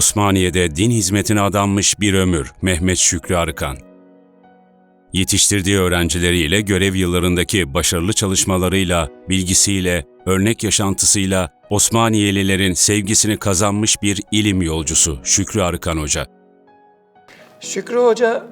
Osmaniye'de din hizmetine adanmış bir ömür Mehmet Şükrü Arıkan. Yetiştirdiği öğrencileriyle görev yıllarındaki başarılı çalışmalarıyla, bilgisiyle, örnek yaşantısıyla Osmaniyelilerin sevgisini kazanmış bir ilim yolcusu Şükrü Arıkan Hoca. Şükrü Hoca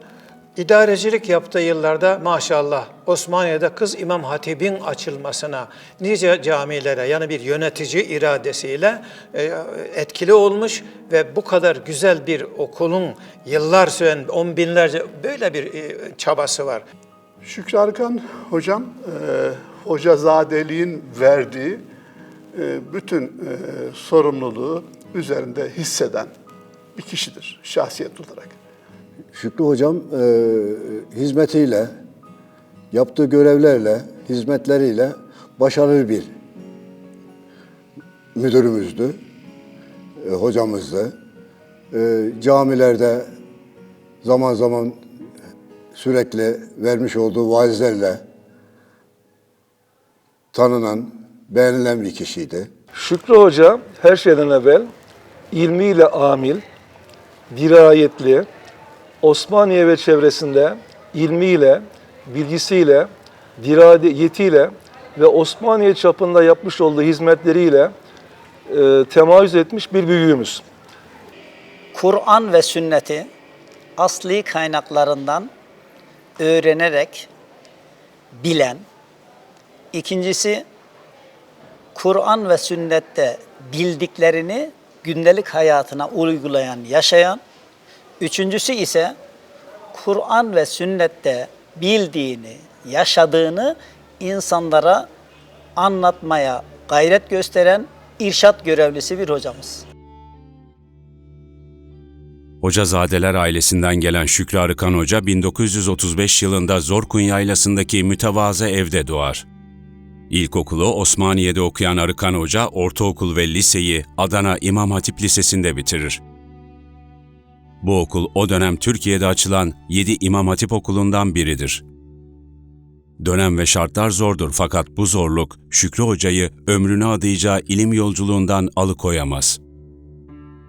idarecilik yaptığı yıllarda maşallah Osmaniye'de Kız İmam Hatip'in açılmasına nice camilere yani bir yönetici iradesiyle e, etkili olmuş ve bu kadar güzel bir okulun yıllar süren on binlerce böyle bir e, çabası var. Şükrü Arkan hocam, e, hocazadeliğin verdiği e, bütün sorumluluğu üzerinde hisseden bir kişidir şahsiyet olarak. Şükrü Hocam e, hizmetiyle, yaptığı görevlerle, hizmetleriyle başarılı bir müdürümüzdü, e, hocamızdı. E, camilerde zaman zaman sürekli vermiş olduğu vaizlerle tanınan, beğenilen bir kişiydi. Şükrü Hoca her şeyden evvel ilmiyle amil, dirayetli, Osmaniye ve çevresinde ilmiyle, bilgisiyle, dirayetiyle ve Osmaniye çapında yapmış olduğu hizmetleriyle e, temayüz etmiş bir büyüğümüz. Kur'an ve sünneti asli kaynaklarından öğrenerek bilen, ikincisi Kur'an ve sünnette bildiklerini gündelik hayatına uygulayan, yaşayan, üçüncüsü ise Kur'an ve sünnette bildiğini, yaşadığını insanlara anlatmaya gayret gösteren irşat görevlisi bir hocamız. Hocazadeler ailesinden gelen Şükrü Arıkan Hoca 1935 yılında Zorkun Yaylası'ndaki mütevazı evde doğar. İlkokulu Osmaniye'de okuyan Arıkan Hoca, ortaokul ve liseyi Adana İmam Hatip Lisesi'nde bitirir. Bu okul o dönem Türkiye'de açılan 7 İmam Hatip okulundan biridir. Dönem ve şartlar zordur fakat bu zorluk Şükrü Hoca'yı ömrüne adayacağı ilim yolculuğundan alıkoyamaz.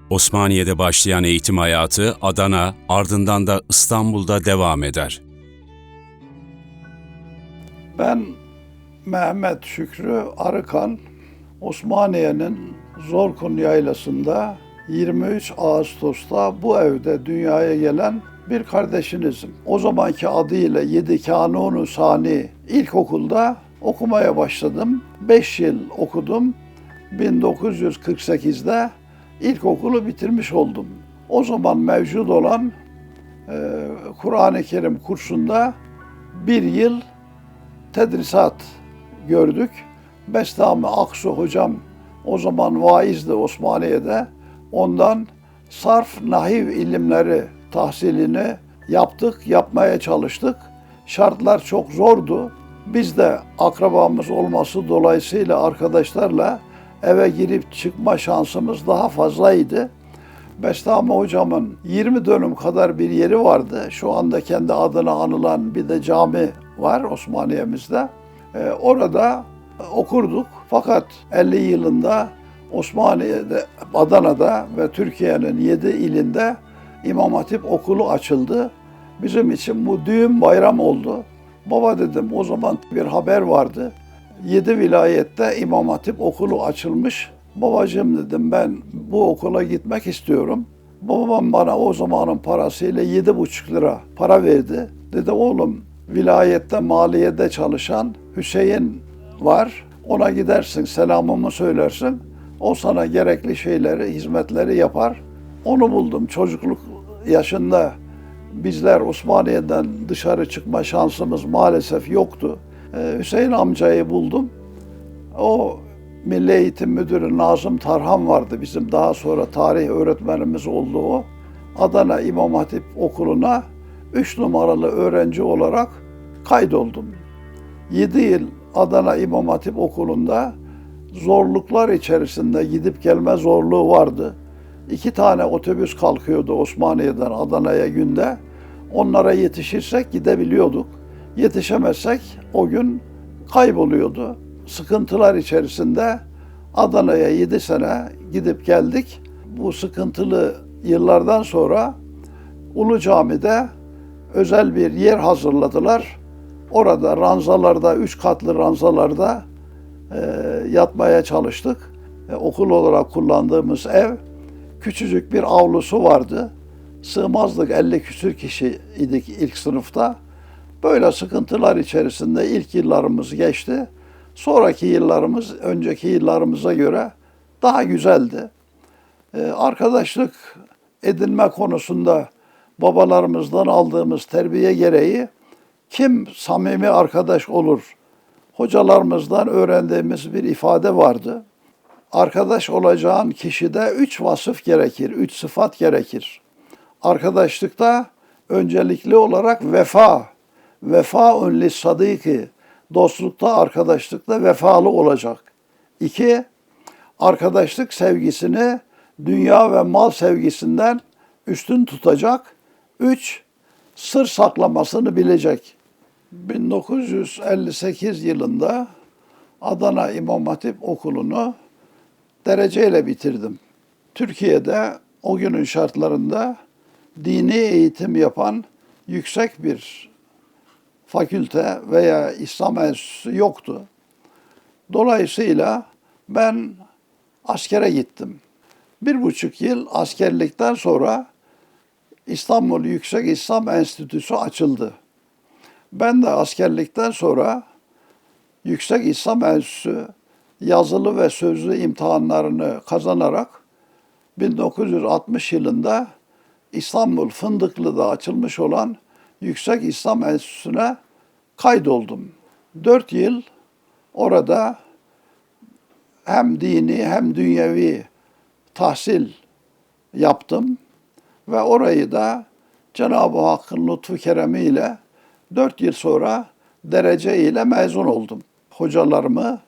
Osmaniye'de başlayan eğitim hayatı Adana, ardından da İstanbul'da devam eder. Ben Mehmet Şükrü Arıkan, Osmaniye'nin Zorkun Yaylası'nda 23 Ağustos'ta bu evde dünyaya gelen bir kardeşinizim. O zamanki adıyla Yedi Kanunu Sani ilkokulda okumaya başladım. 5 yıl okudum. 1948'de ilkokulu bitirmiş oldum. O zaman mevcut olan e, Kur'an-ı Kerim kursunda bir yıl tedrisat gördük. Bestami Aksu hocam o zaman vaizdi Osmaniye'de. Ondan sarf nahiv ilimleri tahsilini yaptık, yapmaya çalıştık. Şartlar çok zordu. Biz de akrabamız olması dolayısıyla arkadaşlarla eve girip çıkma şansımız daha fazlaydı. Bestami hocamın 20 dönüm kadar bir yeri vardı. Şu anda kendi adına anılan bir de cami var Osmaniye'mizde. Ee, orada okurduk. Fakat 50 yılında Osmaniye'de, Adana'da ve Türkiye'nin 7 ilinde İmam Hatip okulu açıldı. Bizim için bu düğün bayram oldu. Baba dedim o zaman bir haber vardı. 7 vilayette İmam Hatip okulu açılmış. Babacığım dedim ben bu okula gitmek istiyorum. Babam bana o zamanın parasıyla yedi buçuk lira para verdi. Dedi oğlum vilayette maliyede çalışan Hüseyin var. Ona gidersin selamımı söylersin. O sana gerekli şeyleri, hizmetleri yapar. Onu buldum çocukluk yaşında. Bizler Osmaniye'den dışarı çıkma şansımız maalesef yoktu. Ee, Hüseyin amcayı buldum. O Milli Eğitim Müdürü Nazım Tarhan vardı bizim daha sonra tarih öğretmenimiz oldu o. Adana İmam Hatip Okulu'na 3 numaralı öğrenci olarak kaydoldum. 7 yıl Adana İmam Hatip Okulu'nda zorluklar içerisinde gidip gelme zorluğu vardı. İki tane otobüs kalkıyordu Osmaniye'den Adana'ya günde. Onlara yetişirsek gidebiliyorduk. Yetişemezsek o gün kayboluyordu. Sıkıntılar içerisinde Adana'ya 7 sene gidip geldik. bu sıkıntılı yıllardan sonra Ulu Cami'de özel bir yer hazırladılar. Orada ranzalarda, üç katlı ranzalarda yatmaya çalıştık. E, okul olarak kullandığımız ev, küçücük bir avlusu vardı. Sığmazdık 50 küsür kişi idik ilk sınıfta. Böyle sıkıntılar içerisinde ilk yıllarımız geçti. Sonraki yıllarımız önceki yıllarımıza göre daha güzeldi. Ee, arkadaşlık edinme konusunda babalarımızdan aldığımız terbiye gereği kim samimi arkadaş olur? Hocalarımızdan öğrendiğimiz bir ifade vardı. Arkadaş olacağın kişide üç vasıf gerekir, üç sıfat gerekir. Arkadaşlıkta öncelikli olarak vefa, vefaun lis sadiki, dostlukta, arkadaşlıkta vefalı olacak. İki, arkadaşlık sevgisini dünya ve mal sevgisinden üstün tutacak. Üç, sır saklamasını bilecek. 1958 yılında Adana İmam Hatip Okulu'nu dereceyle bitirdim. Türkiye'de o günün şartlarında dini eğitim yapan yüksek bir fakülte veya İslam enstitüsü yoktu. Dolayısıyla ben askere gittim. Bir buçuk yıl askerlikten sonra İstanbul Yüksek İslam Enstitüsü açıldı. Ben de askerlikten sonra Yüksek İslam Enstitüsü yazılı ve sözlü imtihanlarını kazanarak 1960 yılında İstanbul Fındıklı'da açılmış olan Yüksek İslam Enstitüsü'ne kaydoldum. Dört yıl orada hem dini hem dünyevi tahsil yaptım ve orayı da Cenab-ı Hakk'ın lütfu keremiyle dört yıl sonra derece ile mezun oldum. Hocalarımı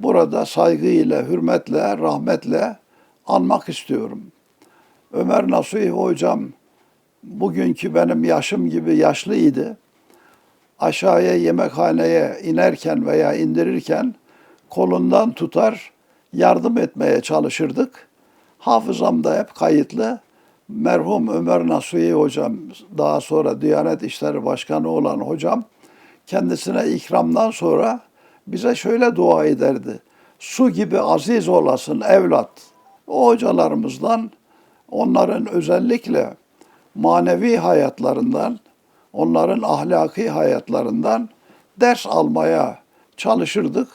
burada saygıyla, hürmetle, rahmetle anmak istiyorum. Ömer Nasuhi hocam bugünkü benim yaşım gibi yaşlıydı. Aşağıya yemekhaneye inerken veya indirirken kolundan tutar, yardım etmeye çalışırdık. Hafızamda hep kayıtlı. Merhum Ömer Nasuhi hocam, daha sonra Diyanet İşleri Başkanı olan hocam, kendisine ikramdan sonra bize şöyle dua ederdi. Su gibi aziz olasın evlat. O hocalarımızdan onların özellikle manevi hayatlarından, onların ahlaki hayatlarından ders almaya çalışırdık.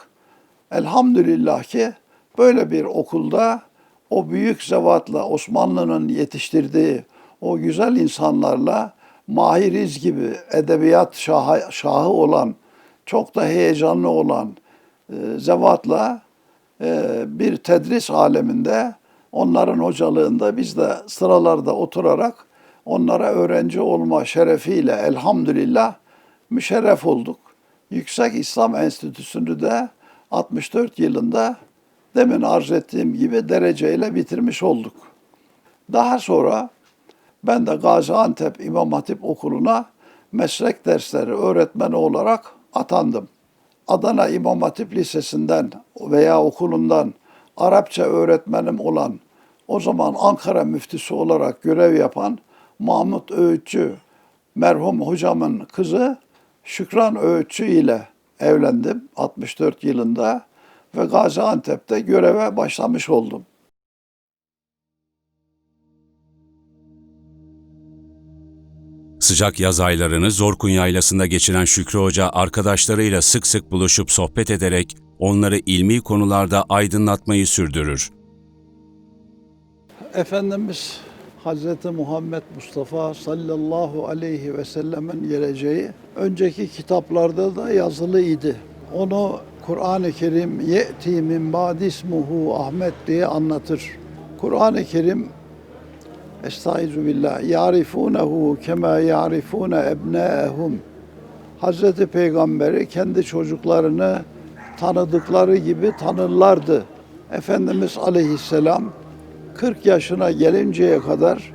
Elhamdülillah ki böyle bir okulda o büyük zevatla Osmanlı'nın yetiştirdiği o güzel insanlarla Mahiriz gibi edebiyat şahı, şahı olan, çok da heyecanlı olan e, zevatla e, bir tedris aleminde onların hocalığında biz de sıralarda oturarak onlara öğrenci olma şerefiyle elhamdülillah müşerref olduk. Yüksek İslam Enstitüsü'nü de 64 yılında demin arz ettiğim gibi dereceyle bitirmiş olduk. Daha sonra ben de Gaziantep İmam Hatip Okulu'na meslek dersleri öğretmeni olarak atandım. Adana İmam Hatip Lisesi'nden veya okulundan Arapça öğretmenim olan, o zaman Ankara müftüsü olarak görev yapan Mahmut Öğütçü merhum hocamın kızı Şükran Öğütçü ile evlendim 64 yılında ve Gaziantep'te göreve başlamış oldum. Sıcak yaz aylarını Zorkun Yaylası'nda geçiren Şükrü Hoca arkadaşlarıyla sık sık buluşup sohbet ederek onları ilmi konularda aydınlatmayı sürdürür. Efendimiz Hazreti Muhammed Mustafa sallallahu aleyhi ve sellemin geleceği önceki kitaplarda da yazılı idi. Onu Kur'an-ı Kerim ye'ti min ba'dismuhu Ahmet diye anlatır. Kur'an-ı Kerim Estaizu billah. Yarifunehu kema yarifune ebnaehum. Hazreti Peygamberi kendi çocuklarını tanıdıkları gibi tanırlardı. Efendimiz Aleyhisselam 40 yaşına gelinceye kadar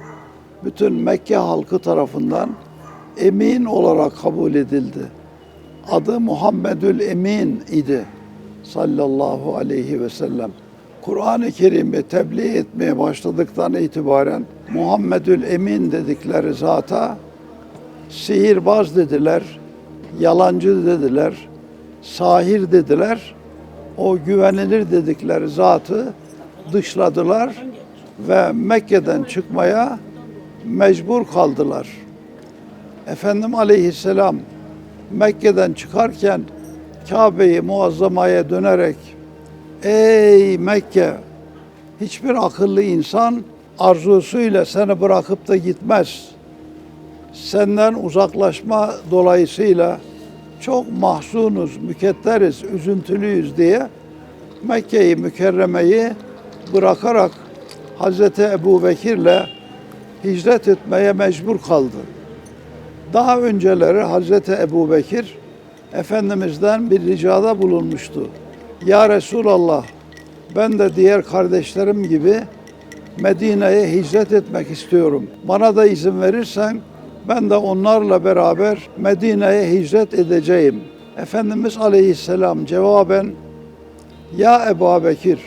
bütün Mekke halkı tarafından emin olarak kabul edildi. Adı Muhammedül Emin idi sallallahu aleyhi ve sellem. Kur'an-ı Kerim'i tebliğ etmeye başladıktan itibaren Muhammedül Emin dedikleri zata sihirbaz dediler, yalancı dediler, sahir dediler. O güvenilir dedikleri zatı dışladılar ve Mekke'den çıkmaya mecbur kaldılar. Efendim aleyhisselam Mekke'den çıkarken Kabe'yi muazzamaya dönerek Ey Mekke! Hiçbir akıllı insan arzusuyla seni bırakıp da gitmez. Senden uzaklaşma dolayısıyla çok mahzunuz, mükederiz, üzüntülüyüz diye Mekke'yi mükerremeyi bırakarak Hazreti Ebu Bekir'le hicret etmeye mecbur kaldı. Daha önceleri Hazreti Ebu Bekir Efendimiz'den bir ricada bulunmuştu. Ya Resulallah ben de diğer kardeşlerim gibi Medine'ye hicret etmek istiyorum. Bana da izin verirsen ben de onlarla beraber Medine'ye hicret edeceğim. Efendimiz Aleyhisselam cevaben Ya Ebu Bekir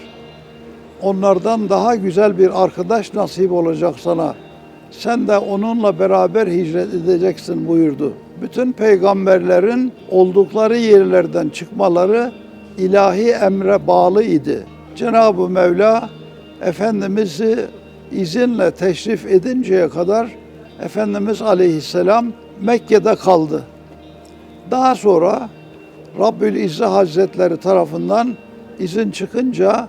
onlardan daha güzel bir arkadaş nasip olacak sana. Sen de onunla beraber hicret edeceksin buyurdu. Bütün peygamberlerin oldukları yerlerden çıkmaları ilahi emre bağlı idi. Cenab-ı Mevla Efendimiz'i izinle teşrif edinceye kadar Efendimiz Aleyhisselam Mekke'de kaldı. Daha sonra Rabbül İzze Hazretleri tarafından izin çıkınca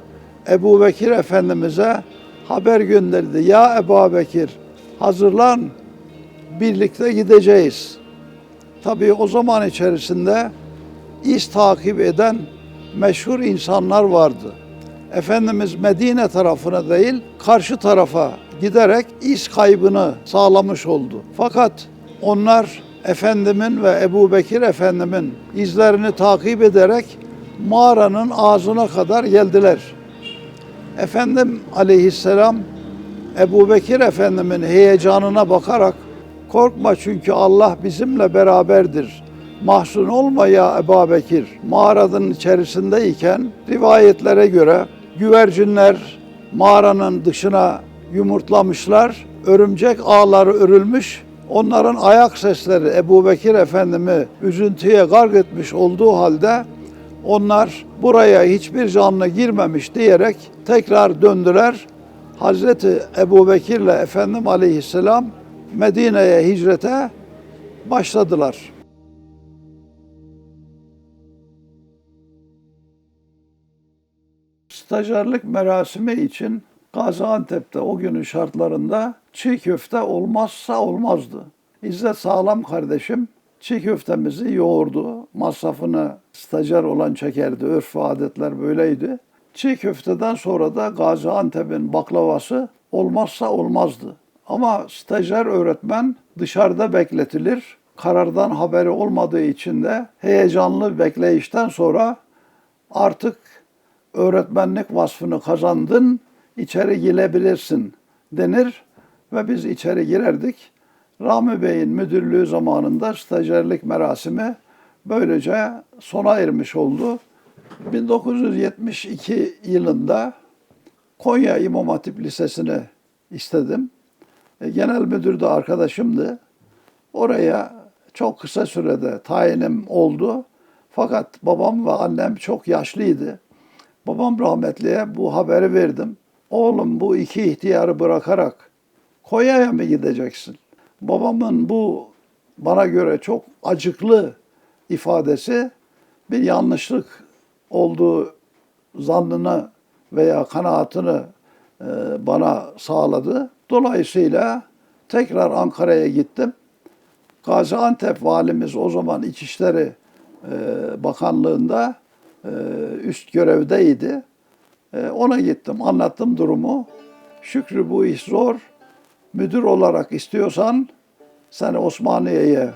Ebu Bekir Efendimiz'e haber gönderdi. Ya Ebu Bekir hazırlan birlikte gideceğiz. Tabii o zaman içerisinde iz takip eden meşhur insanlar vardı. Efendimiz Medine tarafına değil karşı tarafa giderek iz kaybını sağlamış oldu. Fakat onlar Efendimin ve Ebu Bekir Efendimin izlerini takip ederek mağaranın ağzına kadar geldiler. Efendim aleyhisselam Ebu Bekir Efendimin heyecanına bakarak korkma çünkü Allah bizimle beraberdir. Mahzun olma ya Ebu Bekir. Mağaranın içerisindeyken rivayetlere göre güvercinler mağaranın dışına yumurtlamışlar. Örümcek ağları örülmüş. Onların ayak sesleri Ebu Bekir Efendim'i üzüntüye gark etmiş olduğu halde onlar buraya hiçbir canlı girmemiş diyerek tekrar döndüler. Hazreti Ebu Bekir'le Efendim Aleyhisselam Medine'ye hicrete başladılar. Stajyerlik merasimi için Gaziantep'te o günün şartlarında çiğ köfte olmazsa olmazdı. İzzet Sağlam kardeşim çiğ köftemizi yoğurdu. Masrafını stajyer olan çekerdi. Örf ve adetler böyleydi. Çiğ köfteden sonra da Gaziantep'in baklavası olmazsa olmazdı. Ama stajyer öğretmen dışarıda bekletilir. Karardan haberi olmadığı için de heyecanlı bekleyişten sonra artık öğretmenlik vasfını kazandın, içeri girebilirsin denir ve biz içeri girerdik. Rami Bey'in müdürlüğü zamanında stajyerlik merasimi böylece sona ermiş oldu. 1972 yılında Konya İmam Hatip Lisesi'ni istedim. E, Genel müdür de arkadaşımdı. Oraya çok kısa sürede tayinim oldu. Fakat babam ve annem çok yaşlıydı. Babam rahmetliye bu haberi verdim. Oğlum bu iki ihtiyarı bırakarak Konya'ya mı gideceksin? Babamın bu bana göre çok acıklı ifadesi bir yanlışlık olduğu zannını veya kanaatini e, bana sağladı. Dolayısıyla tekrar Ankara'ya gittim. Gaziantep valimiz o zaman İçişleri e, Bakanlığı'nda e, üst görevdeydi. Ona gittim, anlattım durumu. Şükrü bu iş zor. Müdür olarak istiyorsan seni Osmaniye'ye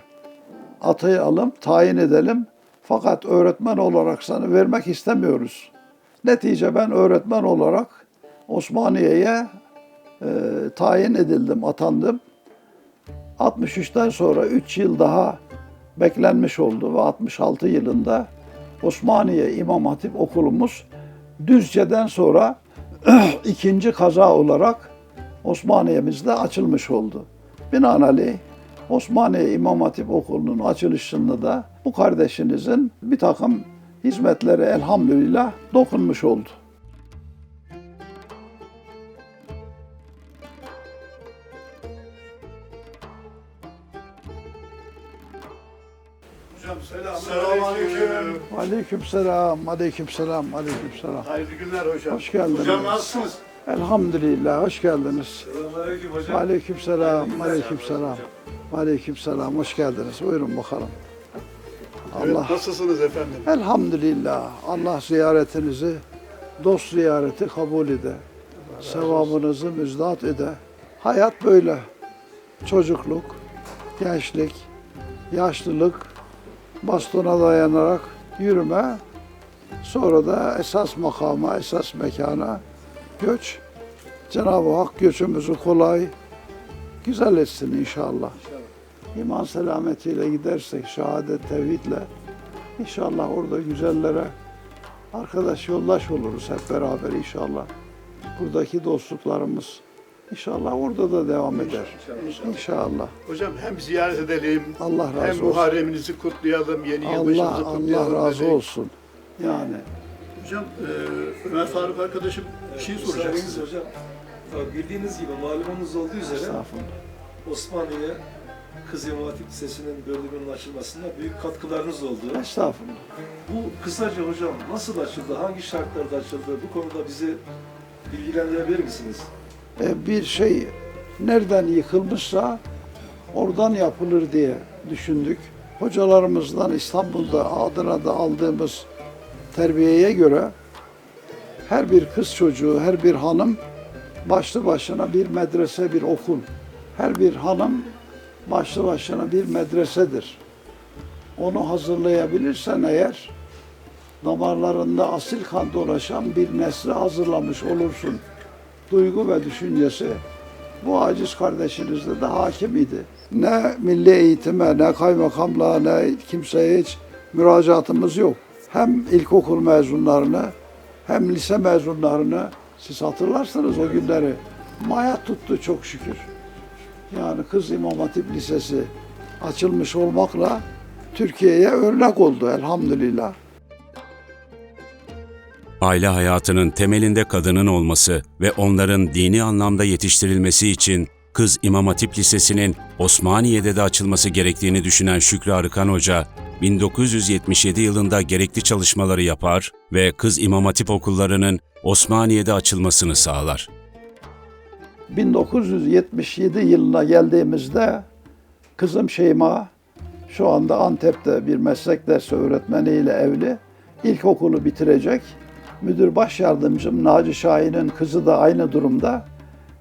atayalım, tayin edelim. Fakat öğretmen olarak sana vermek istemiyoruz. Netice ben öğretmen olarak Osmaniye'ye e, tayin edildim, atandım. 63'ten sonra 3 yıl daha beklenmiş oldu ve 66 yılında Osmaniye İmam Hatip Okulumuz Düzce'den sonra ikinci kaza olarak Osmaniye'mizde açılmış oldu. Binaenaleyh Osmaniye İmam Hatip Okulu'nun açılışında da bu kardeşinizin bir takım hizmetleri elhamdülillah dokunmuş oldu. Hocam selamünaleyküm. Aleyküm selam, aleyküm selam, aleyküm selam. Hayırlı günler hocam. Hoş geldiniz. Hocam nasılsınız? Elhamdülillah, hoş geldiniz. Selamünaleyküm hocam. Aleyküm selam, aleyküm selam. Aleyküm selam, hoş geldiniz. Buyurun bakalım. Evet, Allah, nasılsınız efendim? elhamdülillah. Allah ziyaretinizi, dost ziyareti kabul ede. Sevabınızı müjdat ede. Hayat böyle. Çocukluk, gençlik, yaşlılık, bastona dayanarak yürüme. Sonra da esas makama, esas mekana göç. Cenab-ı Hak göçümüzü kolay, güzel etsin inşallah. İman selametiyle gidersek, şehadet, tevhidle inşallah orada güzellere arkadaş, yoldaş oluruz hep beraber inşallah. Buradaki dostluklarımız inşallah orada da devam eder. İnşallah. Hocam hem ziyaret edelim, Allah razı hem olsun. Muharreminizi kutlayalım, yeni Allah yılbaşımızı kutlayalım. Allah razı dedik. olsun. Yani Hocam e, Ömer Faruk arkadaşım bir şey soracak Müsaadenizle size. hocam. Bildiğiniz gibi malumunuz olduğu üzere estağfurullah. Kız İmam Hatip Lisesi'nin bölümünün açılmasında büyük katkılarınız oldu. Estağfurullah. Bu kısaca hocam nasıl açıldı, hangi şartlarda açıldı bu konuda bizi bilgilendirebilir misiniz? E, bir şey nereden yıkılmışsa oradan yapılır diye düşündük. Hocalarımızdan İstanbul'da adına da aldığımız terbiyeye göre her bir kız çocuğu, her bir hanım başlı başına bir medrese, bir okul. Her bir hanım başlı başına bir medresedir. Onu hazırlayabilirsen eğer damarlarında asil kan dolaşan bir nesli hazırlamış olursun duygu ve düşüncesi bu aciz kardeşinizde de hakim idi. Ne milli eğitime, ne kaymakamlığa, ne kimseye hiç müracaatımız yok. Hem ilkokul mezunlarını, hem lise mezunlarını, siz hatırlarsınız o günleri. Maya tuttu çok şükür. Yani Kız İmam Hatip Lisesi açılmış olmakla Türkiye'ye örnek oldu elhamdülillah. Aile hayatının temelinde kadının olması ve onların dini anlamda yetiştirilmesi için Kız İmam Hatip Lisesi'nin Osmaniye'de de açılması gerektiğini düşünen Şükrü Arıkan Hoca, 1977 yılında gerekli çalışmaları yapar ve Kız İmam Hatip okullarının Osmaniye'de açılmasını sağlar. 1977 yılına geldiğimizde kızım Şeyma şu anda Antep'te bir meslek dersi öğretmeniyle evli. İlkokulu bitirecek. Müdür baş yardımcım Naci Şahin'in kızı da aynı durumda.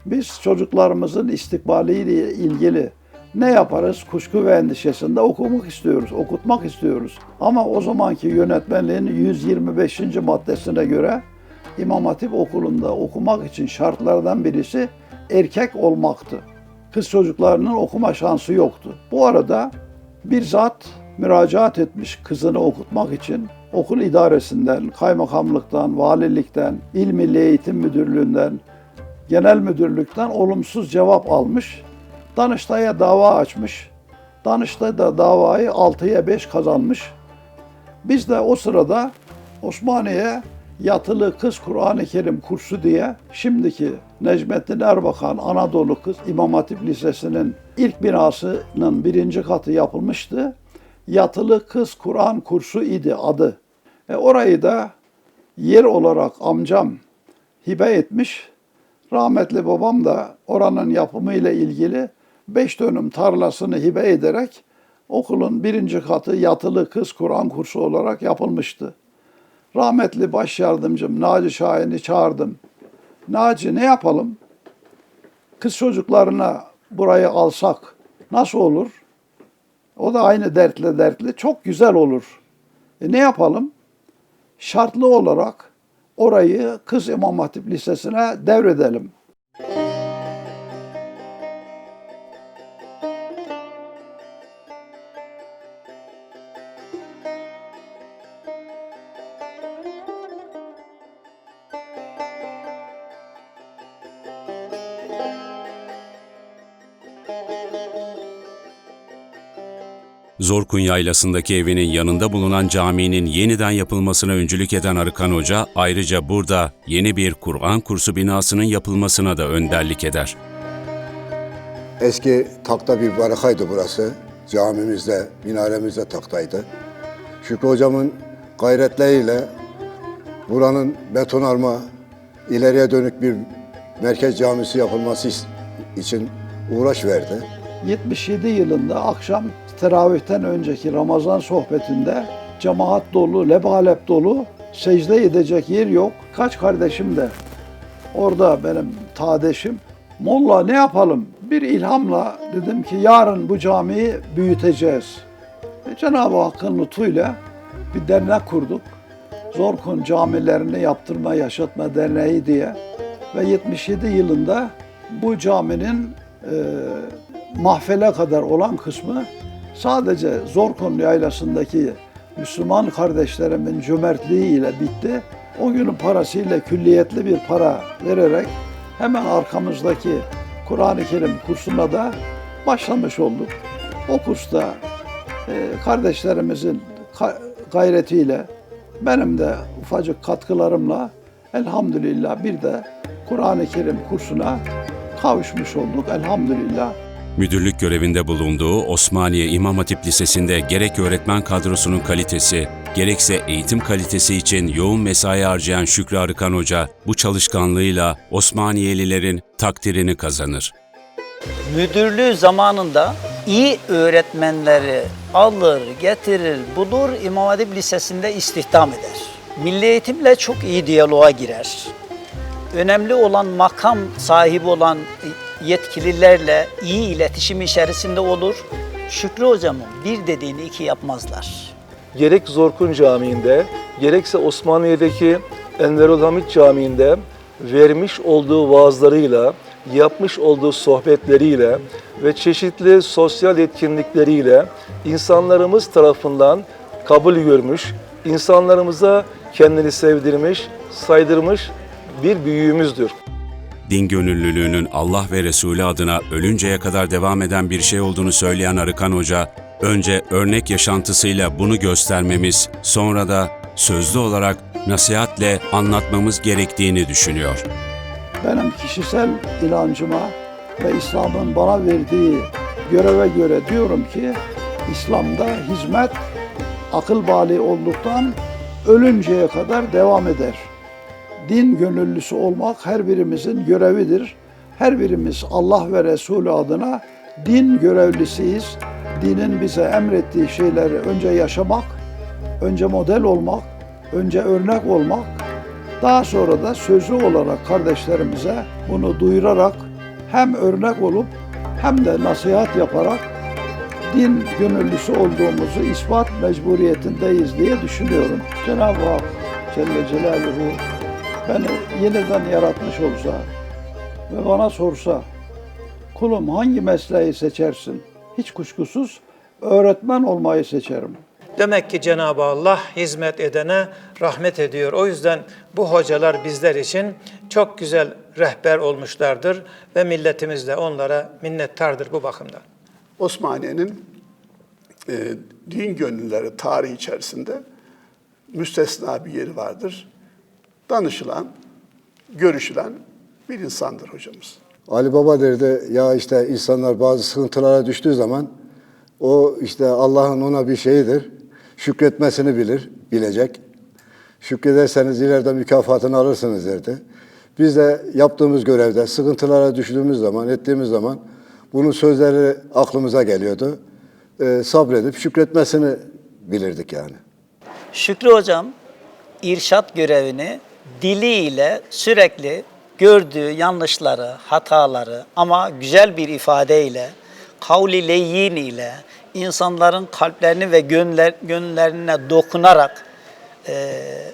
Biz çocuklarımızın istikbaliyle ilgili ne yaparız? Kuşku ve endişesinde okumak istiyoruz, okutmak istiyoruz. Ama o zamanki yönetmenliğin 125. maddesine göre İmam Hatip okulunda okumak için şartlardan birisi erkek olmaktı. Kız çocuklarının okuma şansı yoktu. Bu arada bir zat müracaat etmiş kızını okutmak için okul idaresinden, kaymakamlıktan, valilikten, İl Milli Eğitim Müdürlüğü'nden, genel müdürlükten olumsuz cevap almış. Danıştay'a dava açmış. Danıştay da davayı 6'ya 5 kazanmış. Biz de o sırada Osmaniye yatılı kız Kur'an-ı Kerim kursu diye şimdiki Necmettin Erbakan Anadolu Kız İmam Hatip Lisesi'nin ilk binasının birinci katı yapılmıştı. Yatılı kız Kur'an kursu idi adı. E orayı da yer olarak amcam hibe etmiş. Rahmetli babam da oranın yapımıyla ilgili beş dönüm tarlasını hibe ederek okulun birinci katı yatılı kız Kur'an kursu olarak yapılmıştı. Rahmetli baş yardımcım Naci Şahin'i çağırdım. Naci ne yapalım? Kız çocuklarına burayı alsak nasıl olur? O da aynı dertle dertli. Çok güzel olur. E ne yapalım? Şartlı olarak orayı Kız İmam Hatip Lisesi'ne devredelim. Zorkun Yaylası'ndaki evinin yanında bulunan caminin yeniden yapılmasına öncülük eden Arıkan Hoca, ayrıca burada yeni bir Kur'an kursu binasının yapılmasına da önderlik eder. Eski takta bir barakaydı burası. Camimizde, minaremizde taktaydı. Şükrü hocamın gayretleriyle buranın betonarma, ileriye dönük bir merkez camisi yapılması için uğraş verdi. 77 yılında akşam teravihten önceki Ramazan sohbetinde cemaat dolu, lebalep dolu, secde edecek yer yok. Kaç kardeşim de orada benim tadeşim. Molla ne yapalım? Bir ilhamla dedim ki yarın bu camiyi büyüteceğiz. E, Cenab-ı Hakk'ın lütfuyla bir dernek kurduk. Zorkun camilerini yaptırma, yaşatma derneği diye. Ve 77 yılında bu caminin e, mahfele kadar olan kısmı sadece Zorkun yaylasındaki Müslüman kardeşlerimin cömertliği ile bitti. O günün parasıyla külliyetli bir para vererek hemen arkamızdaki Kur'an-ı Kerim kursuna da başlamış olduk. O kursta e, kardeşlerimizin ka- gayretiyle benim de ufacık katkılarımla elhamdülillah bir de Kur'an-ı Kerim kursuna kavuşmuş olduk elhamdülillah. Müdürlük görevinde bulunduğu Osmaniye İmam Hatip Lisesi'nde gerek öğretmen kadrosunun kalitesi, gerekse eğitim kalitesi için yoğun mesai harcayan Şükrü Arıkan Hoca bu çalışkanlığıyla Osmaniyelilerin takdirini kazanır. müdürlüğü zamanında iyi öğretmenleri alır, getirir, bulur İmam Hatip Lisesi'nde istihdam eder. Milli eğitimle çok iyi diyaloğa girer. Önemli olan makam sahibi olan yetkililerle iyi iletişim içerisinde olur. Şükrü hocamın bir dediğini iki yapmazlar. Gerek Zorkun Camii'nde, gerekse Osmaniye'deki Enverul Hamit Camii'nde vermiş olduğu vaazlarıyla, yapmış olduğu sohbetleriyle ve çeşitli sosyal etkinlikleriyle insanlarımız tarafından kabul görmüş, insanlarımıza kendini sevdirmiş, saydırmış bir büyüğümüzdür. Din gönüllülüğünün Allah ve Resulü adına ölünceye kadar devam eden bir şey olduğunu söyleyen Arıkan Hoca, önce örnek yaşantısıyla bunu göstermemiz, sonra da sözlü olarak nasihatle anlatmamız gerektiğini düşünüyor. benim kişisel inancıma ve İslam'ın bana verdiği göreve göre diyorum ki İslam'da hizmet akıl bali olduktan ölünceye kadar devam eder. Din gönüllüsü olmak her birimizin görevidir. Her birimiz Allah ve Resulü adına din görevlisiyiz. Dinin bize emrettiği şeyleri önce yaşamak, önce model olmak, önce örnek olmak, daha sonra da sözlü olarak kardeşlerimize bunu duyurarak hem örnek olup hem de nasihat yaparak din gönüllüsü olduğumuzu ispat mecburiyetindeyiz diye düşünüyorum. Cenab-ı Hak Celle Celaluhu beni yeniden yaratmış olsa ve bana sorsa kulum hangi mesleği seçersin? Hiç kuşkusuz öğretmen olmayı seçerim. Demek ki Cenab-ı Allah hizmet edene rahmet ediyor. O yüzden bu hocalar bizler için çok güzel rehber olmuşlardır ve milletimiz de onlara minnettardır bu bakımdan. Osmaniye'nin e, din gönülleri tarihi içerisinde müstesna bir yeri vardır. Danışılan, görüşülen bir insandır hocamız. Ali Baba derdi ya işte insanlar bazı sıkıntılara düştüğü zaman o işte Allah'ın ona bir şeyidir. Şükretmesini bilir, bilecek. Şükrederseniz ileride mükafatını alırsınız derdi. Biz de yaptığımız görevde sıkıntılara düştüğümüz zaman, ettiğimiz zaman bunun sözleri aklımıza geliyordu. Ee, sabredip şükretmesini bilirdik yani. Şükrü hocam irşat görevini diliyle sürekli gördüğü yanlışları, hataları ama güzel bir ifadeyle, kavli leyyin ile insanların kalplerini ve gönüller, gönüllerine dokunarak eee,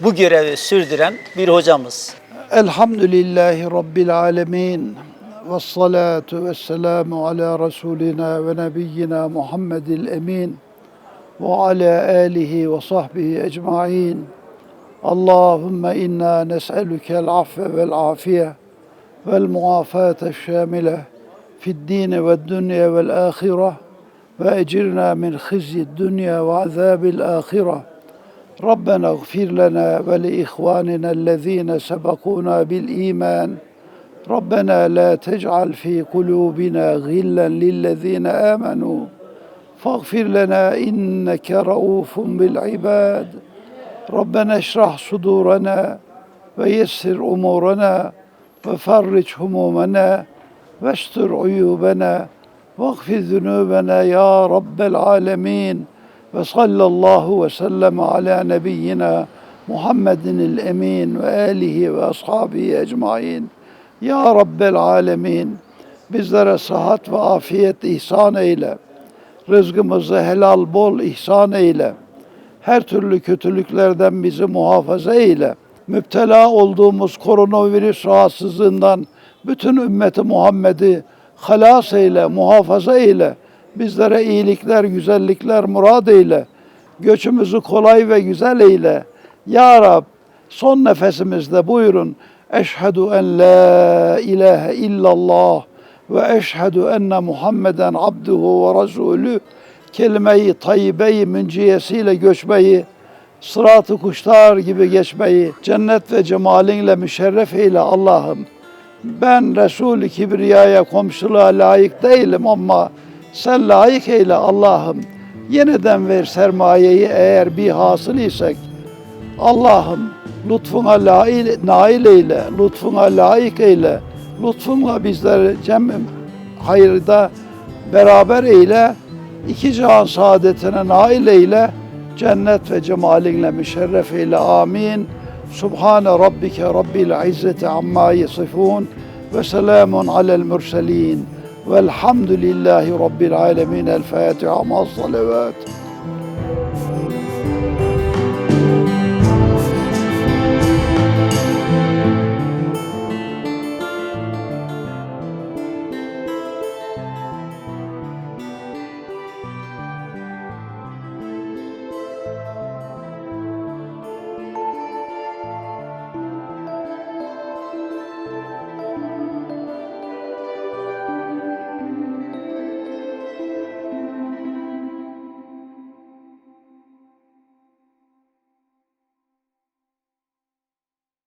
bu görevi sürdüren bir hocamız. Elhamdülillahi Rabbil alemin. Ve salatu ve selamu ala Resulina ve Nebiyyina Muhammedil emin. Ve ala alihi ve sahbihi ecmain. Vel afiye vel muafate şamile fid dini ve dünya vel ahire وأجرنا من خزي الدنيا وعذاب الآخرة. ربنا اغفر لنا ولإخواننا الذين سبقونا بالإيمان. ربنا لا تجعل في قلوبنا غلا للذين آمنوا. فاغفر لنا إنك رؤوف بالعباد. Rabbena eşrah sudurana ve yessir umurana ve farriç humumana ve estir uyubana ve gfir zunubana ya Rabbel alemin ve sallallahu ve sellem ala nebiyyina Muhammedin el emin ve alihi ve ashabihi ecmain. Ya Rabbel alemin bizlere sıhhat ve afiyet ihsan eyle. Rızkımızı helal bol ihsan eyle. Her türlü kötülüklerden bizi muhafaza eyle. Müptela olduğumuz koronavirüs rahatsızlığından bütün ümmeti Muhammed'i halas eyle, muhafaza eyle. Bizlere iyilikler, güzellikler murad eyle. Göçümüzü kolay ve güzel eyle. Ya Rab son nefesimizde buyurun. Eşhedü en la ilahe illallah ve eşhedü enne Muhammeden abduhu ve resulü kelime-i tayyibe-i münciyesiyle göçmeyi, sırat-ı kuşlar gibi geçmeyi, cennet ve cemalinle müşerref eyle Allah'ım. Ben Resul-i Kibriya'ya komşuluğa layık değilim ama sen layık eyle Allah'ım. Yeniden ver sermayeyi eğer bir hasıl isek. Allah'ım lütfuna lail, nail eyle, lütfuna layık eyle. Lütfunla bizleri cem hayırda beraber eyle. İki cihan saadetine nail eyle. Cennet ve cemalinle müşerref eyle. Amin. Subhane rabbike rabbil izzeti amma yasifun ve selamun alel murselin. Velhamdülillahi rabbil alemin. El Fatiha ma salavat.